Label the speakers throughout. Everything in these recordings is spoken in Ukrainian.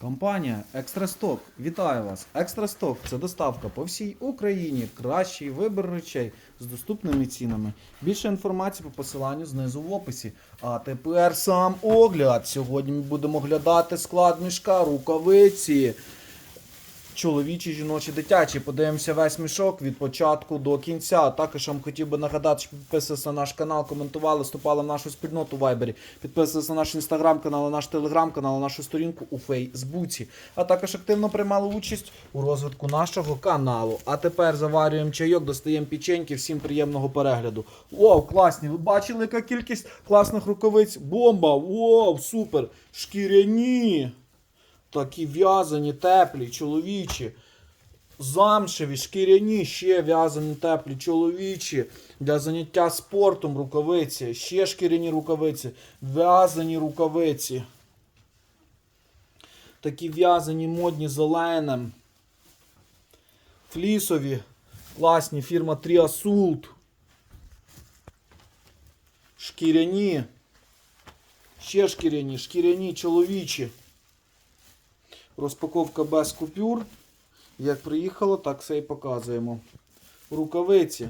Speaker 1: Компанія Екстрасток вітає вас. Екстрасток це доставка по всій Україні. Кращий вибір речей з доступними цінами. Більше інформації по посиланню знизу в описі. А тепер сам огляд. Сьогодні ми будемо оглядати склад мішка, рукавиці. Чоловічі, жіночі, дитячі. Подивимося весь мішок від початку до кінця. Також вам хотів би нагадати, що підписувалися на наш канал, коментували, вступали в нашу спільноту в Вайбері, підписувалися на наш інстаграм-канал, на наш телеграм-канал, на нашу сторінку у Фейсбуці. А також активно приймали участь у розвитку нашого каналу. А тепер заварюємо чайок, достаємо печеньки. Всім приємного перегляду. Вау, класні! Ви бачили, яка кількість класних рукавиць? Бомба! Вау, супер! Шкіряні! Такі в'язані, теплі, чоловічі. Замшеві, шкіряні, ще в'язані, теплі, чоловічі. Для заняття спортом рукавиці. Ще шкіряні рукавиці. В'язані рукавиці. Такі в'язані модні зеленим. Флісові. Класні фірма Тріасулт. Шкіряні. Ще шкіряні, шкіряні, чоловічі. Розпаковка без купюр. Як приїхало, так все і показуємо. Рукавиці.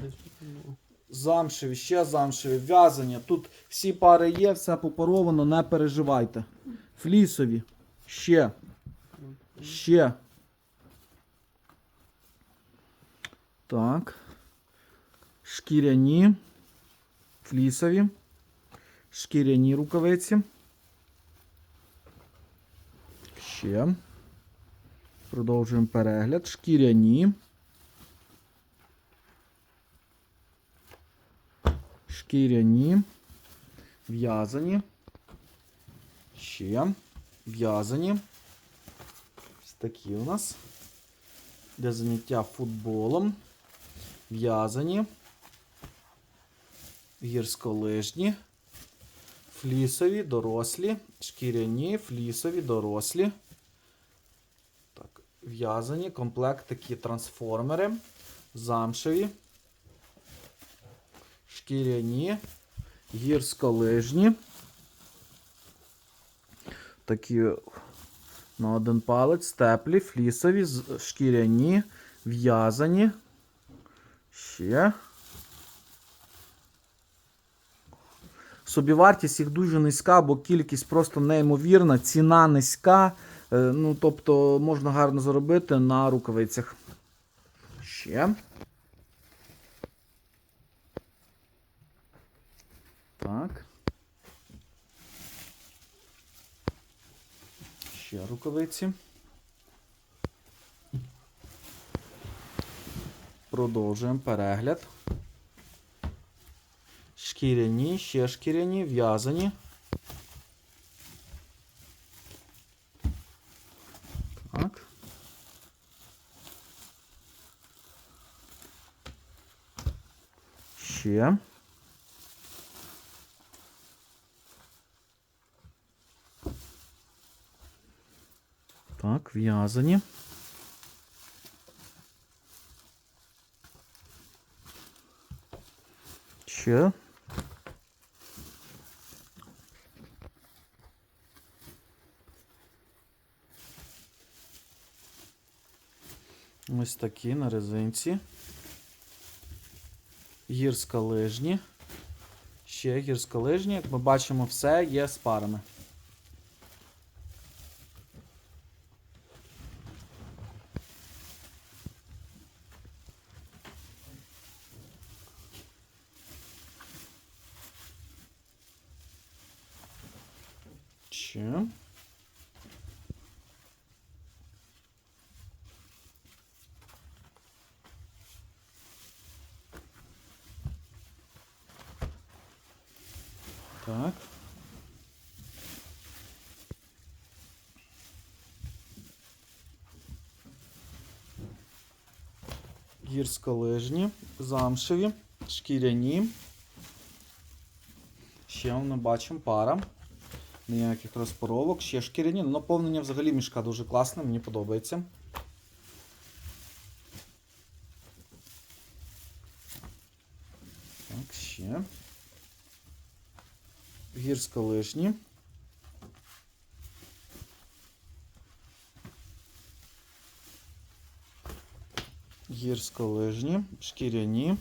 Speaker 1: Замшеві, ще замшеві, в'язання. Тут всі пари є, все попаровано, не переживайте. Флісові. Ще. Ще. Так. Шкіряні. Флісові. Шкіряні рукавиці. Ще. Продовжуємо перегляд. Шкіряні. Шкіряні. В'язані. Ще. В'язані. Ось такі у нас. Для заняття футболом. В'язані. Гірськолижні. Флісові, дорослі, шкіряні, флісові, дорослі. В'язані, комплект такі трансформери, замшеві, шкіряні, гірськолижні. Такі на один палець, теплі, флісові, шкіряні, в'язані. Ще. Собівартість їх дуже низька, бо кількість просто неймовірна, ціна низька. Е, Ну, тобто можна гарно заробити на рукавицях. Ще. Так. Ще рукавиці. Продовжуємо перегляд. Шкіряні, ще шкіряні, в'язані. Так. Ще. Так, в'язані. Ще. Ось такі на резинці. Гірськолижні. Ще гірськолижні. Як ми бачимо, все є з парами. Ще. Так. Гірськолижні, замшеві, шкіряні. Ще ми бачимо пара. Ніяких розпоровок, ще шкіряні. Ну, Наповнення взагалі мішка дуже класне, мені подобається. через колишні. Гірськолижні, шкіряні.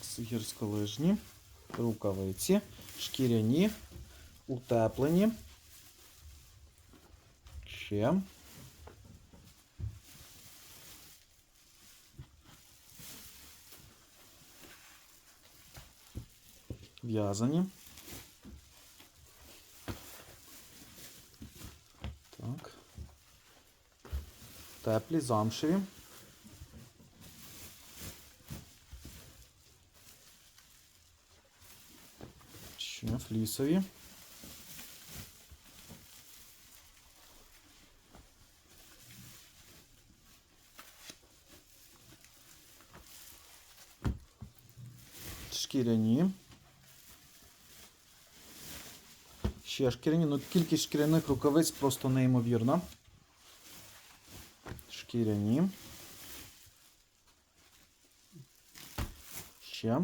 Speaker 1: Так, гірськолижні, рукавиці, шкіряні, утеплені. Ще. В'язані. Так. Теплі, замшеві. Ще флісові. Шкіряні. Ще шкіряні. Ну, кількість шкіряних рукавиць просто неймовірна. Шкіряні. Ще.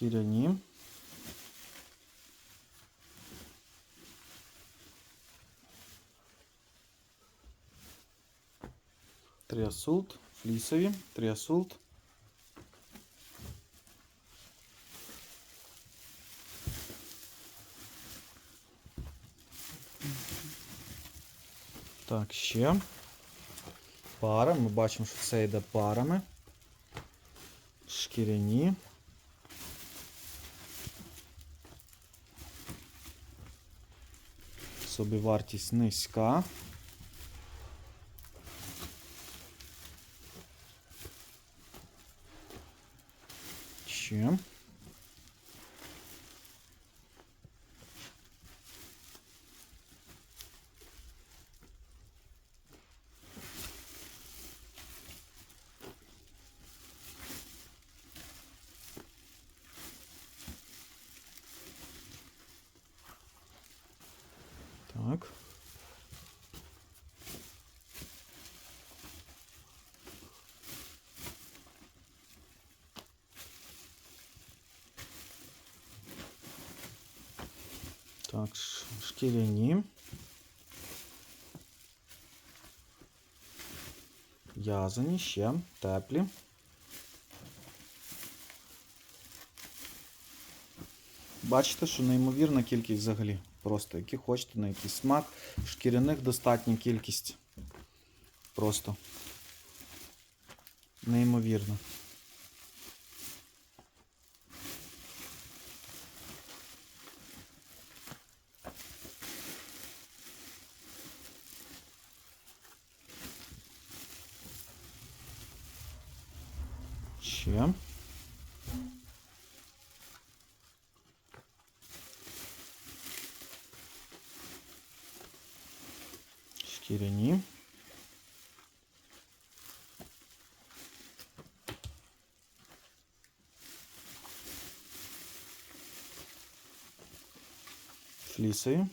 Speaker 1: Шкіряні. Тріасулт, флісові, тріасулт. Так, ще. Пара. Ми бачимо, що це йде парами. Шкіряні. Собівартість низька. Ще. Так. Так, шкіряні. В'язані ще, теплі. Бачите, що неймовірна кількість взагалі. Просто які хочете на якийсь смак. Шкіряних достатня кількість. Просто неймовірно. Ще. Шкіряні. Флісові.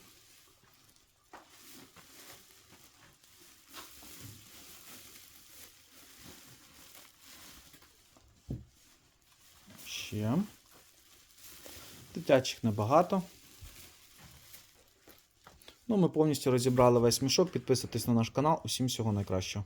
Speaker 1: Ще. Дитячих небагато. Ну, ми повністю розібрали весь мішок. Підписуйтесь на наш канал. Усім всього найкращого.